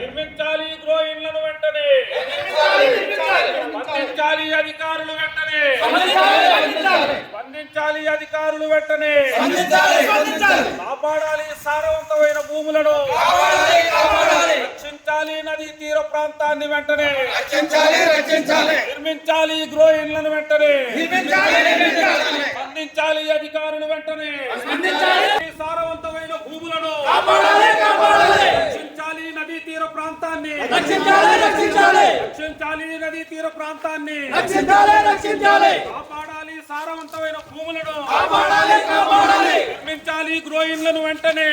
నిర్మించాలి గ్రోయిన్లను వెంటనే. స్పందించాలి అధికారులు వెంటనే. స్పందించాలి అధికారులు వెంటనే. కాపాడాలి సారవంతమైన భూములను. రక్షించాలి నదీ తీర ప్రాంతాన్ని వెంటనే. నిర్మించాలి గ్రోయిన్లను వెంటనే. స్పందించాలి అధికారులు వెంటనే. సారవంతమైన భూములను. ప్రాంతాన్ని. రక్షించాలి నదీ తీర ప్రాంతాన్ని. కాపాడాలి సారవంతమైన భూములను. నిర్మించాలి గ్రోయిన్లను వెంటనే.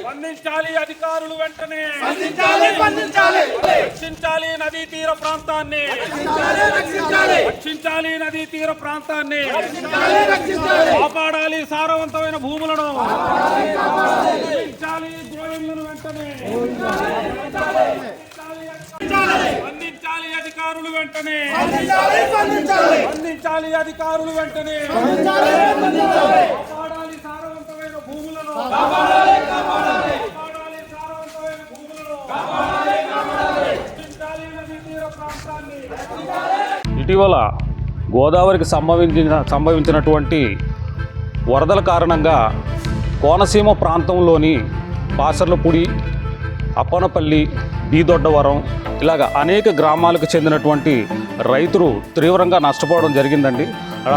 స్పందించాలి అధికారులు వెంటనే. రక్షించాలి నదీ తీర ప్రాంతాన్ని. రక్షించాలి నదీ తీర ప్రాంతాన్ని. కాపాడాలి సారవంతమైన భూములను నిర్మించాలి గ్రోయిన్లను వెంటనే స్పందించాలి అధికారులు వెంటనే. స్పందించాలి అధికారులు వెంటనే. కాపాడాలి సారవంతమైన భూములను. కాపాడాలి సారవంతమైన భూములను. రక్షించాలి నదీ తీర ప్రాంతాన్ని. ఇటీవల గోదావరికి సంభవించిన సంభవించినటువంటి వరదల కారణంగా కోనసీమ ప్రాంతంలోని బాసర్లపూడి అప్పనపల్లి బీదొడ్డవరం ఇలాగ అనేక గ్రామాలకు చెందినటువంటి రైతులు తీవ్రంగా నష్టపోవడం జరిగిందండి.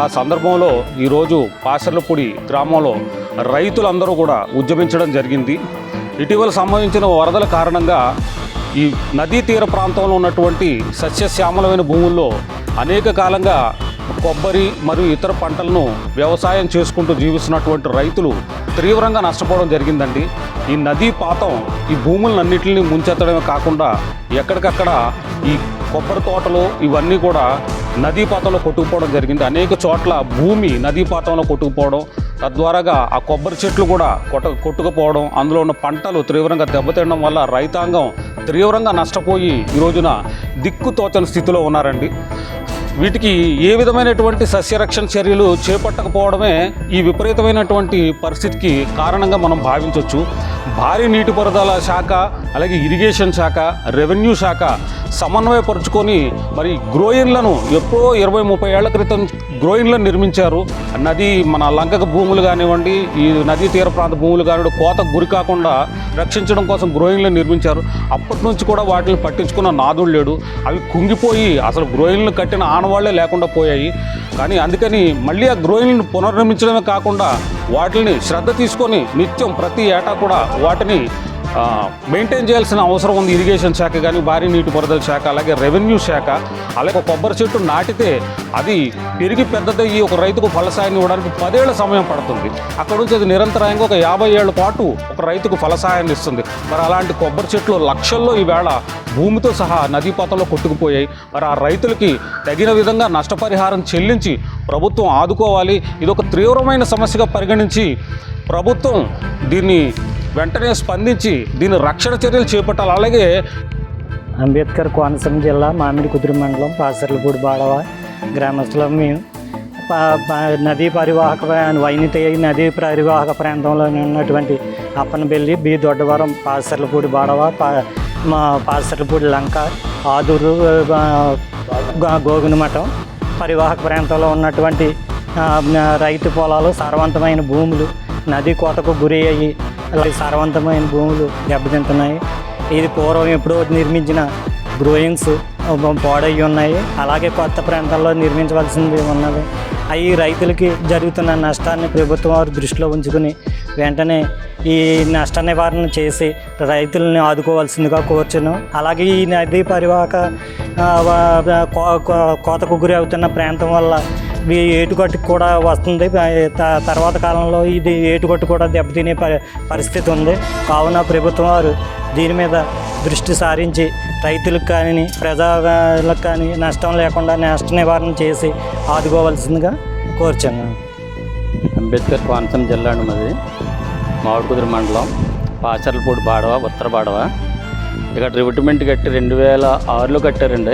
ఆ సందర్భంలో ఈరోజు పాసర్లపూడి గ్రామంలో రైతులందరూ కూడా ఉద్యమించడం జరిగింది. ఇటీవల సంభవించిన వరదల కారణంగా ఈ నదీ తీర ప్రాంతంలో ఉన్నటువంటి సస్యశ్యామలమైన భూముల్లో అనేక కాలంగా కొబ్బరి మరియు ఇతర పంటలను వ్యవసాయం చేసుకుంటూ జీవిస్తున్నటువంటి రైతులు తీవ్రంగా నష్టపోవడం జరిగిందండి. ఈ నదీ పాతం ఈ భూములన్నింటినీ ముంచెత్తడమే కాకుండా ఎక్కడికక్కడ ఈ కొబ్బరి తోటలు ఇవన్నీ కూడా నదీ పాతంలో కొట్టుకుపోవడం జరిగింది. అనేక చోట్ల భూమి నదీ పాతంలో కొట్టుకుపోవడం తద్వారాగా ఆ కొబ్బరి చెట్లు కూడా కొట్ట కొట్టుకుపోవడం అందులో ఉన్న పంటలు తీవ్రంగా దెబ్బతినడం వల్ల రైతాంగం తీవ్రంగా నష్టపోయి ఈ రోజున దిక్కు తోచని స్థితిలో ఉన్నారండి. వీటికి ఏ విధమైనటువంటి సస్యరక్షణ చర్యలు చేపట్టకపోవడమే ఈ విపరీతమైనటువంటి పరిస్థితికి కారణంగా మనం భావించవచ్చు భారీ నీటిపారుదల శాఖ అలాగే ఇరిగేషన్ శాఖ రెవెన్యూ శాఖ సమన్వయపరుచుకొని మరి గ్రోయిన్లను ఎప్పుడో ఇరవై ముప్పై ఏళ్ళ క్రితం గ్రోయిన్లను నిర్మించారు. నది మన లంకక భూములు కానివ్వండి ఈ నదీ తీర ప్రాంత భూములు కానివ్వండి కోతకు గురి కాకుండా రక్షించడం కోసం గ్రోయిన్లను నిర్మించారు. అప్పటి నుంచి కూడా వాటిని పట్టించుకున్న నాదుడు లేడు. అవి కుంగిపోయి అసలు గ్రోయిన్లు కట్టిన ఆనవాళ్ళే లేకుండా పోయాయి. కానీ అందుకని మళ్ళీ ఆ గ్రోయిన్లను పునర్నిర్మించడమే కాకుండా వాటిని శ్రద్ధ తీసుకొని నిత్యం ప్రతి ఏటా కూడా వాటిని మెయింటైన్ చేయాల్సిన అవసరం ఉంది ఇరిగేషన్ శాఖ కానీ భారీ నీటిపారుదల శాఖ అలాగే రెవెన్యూ శాఖ. అలాగే కొబ్బరి చెట్టు నాటితే అది పెరిగి పెద్దదయ్యి ఒక రైతుకు ఫలసాయాన్ని ఇవ్వడానికి పదేళ్ళ సమయం పడుతుంది. అక్కడ నుంచి అది నిరంతరాయంగా ఒక యాభై ఏళ్ళ పాటు ఒక రైతుకు ఫలసాయాన్ని ఇస్తుంది. మరి అలాంటి కొబ్బరి చెట్లు లక్షల్లో ఈవేళ భూమితో సహా నదీ పాతంలో కొట్టుకుపోయాయి. మరి ఆ రైతులకి తగిన విధంగా నష్టపరిహారం చెల్లించి ప్రభుత్వం ఆదుకోవాలి. ఇది ఒక తీవ్రమైన సమస్యగా పరిగణించి ప్రభుత్వం దీన్ని వెంటనే స్పందించి దీని రక్షణ చర్యలు చేపట్టాలి. అలాగే అంబేద్కర్ కోనసీమ జిల్లా మామిడి కుదురు మండలం పాసర్లపూడి బాడవ గ్రామస్తులం మేము. నదీ పరివాహక ప్రా- నదీ పరివాహక ప్రాంతంలో ఉన్నటువంటి అప్పనబెల్లి బి దొడ్డవరం పాసర్లపూడి బాడవ పా మా పాసర్లపూడి లంక ఆదూరు గోగునమఠం పరివాహక ప్రాంతంలో ఉన్నటువంటి రైతు పొలాలు సారవంతమైన భూములు నదీ కోతకు గురి అయ్యి అలాగే సారవంతమైన భూములు దెబ్బతింటున్నాయి. ఇది పూర్వం ఎప్పుడో నిర్మించిన గ్రోయింగ్స్ పాడయ్యి ఉన్నాయి. అలాగే కొత్త ప్రాంతాల్లో నిర్మించవలసింది ఉన్నది అవి రైతులకి జరుగుతున్న నష్టాన్ని ప్రభుత్వం వారు దృష్టిలో ఉంచుకుని వెంటనే ఈ నష్ట నివారణ చేసి రైతులని ఆదుకోవాల్సిందిగా కోరుచును అలాగే ఈ నదీ పరివాహక కో- కోతకు గురి అవుతున్న ప్రాంతం వల్ల ఏటుగట్టుకు కూడా వస్తుంది. త- తర్వాత కాలంలో ఇది ఏటుగట్టు కూడా దెబ్బతినే పరిస్థితి ఉంది. కావున ప్రభుత్వం వారు దీని మీద దృష్టి సారించి రైతులకు కానీ ప్రజలకు కానీ నష్టం లేకుండా నష్ట నివారణ చేసి ఆదుకోవాల్సిందిగా కోరుచున్నాను. అంబేద్కర్ కోనసీమ జిల్లా అండి మాది. మామిడికుదురు మండలం పాచర్లపూడి బాడవ ఉత్తర బాడవ. ఇక్కడ రివిట్మెంట్ కట్టి రెండు వేల ఆరులో కట్టారండి.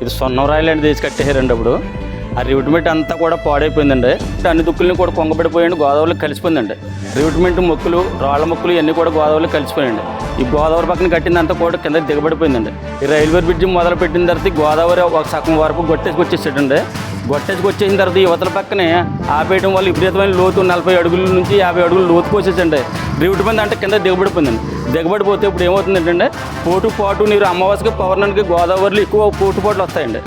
ఇది సొన్నం రాయలు తీసి కట్టేశారండి అప్పుడు. ఆ రివిట్మెంట్ అంతా కూడా పాడైపోయిందండి. అన్ని దుక్కుల్ని కూడా కొంగబడిపోయండి గోదావరిలో కలిసిపోయిందండి. రివిట్మెంట్ మొక్కులు రాళ్ళ మొక్కులు ఇవన్నీ కూడా గోదావరిలో కలిసిపోయాయండి. ఈ గోదావరి పక్కన కట్టిందంతా కూడా కింద దిగబడిపోయిందండి. ఈ రైల్వే బ్రిడ్జ్ మొదలు పెట్టిన తర్వాత గోదావరి ఒక సగం వరకు గొట్టేసి వచ్చేసాడండి. గొట్టేసి వచ్చేసిన తర్వాత యువతల పక్కనే ఆపేయడం వల్ల విపరీతమైన లోతు నలభై అడుగుల నుంచి యాభై అడుగులు లోతుకు వచ్చేసండి రివిట్ మంది అంటే కింద దిగబడిపోయిందండి. దిగబడిపోతే ఇప్పుడు ఏమవుతుందంటే పోటు పాటు నీరు అమావాస్యకి పౌర్ణానికి గోదావరిలో ఎక్కువ పోటు పాటలు వస్తాయండి.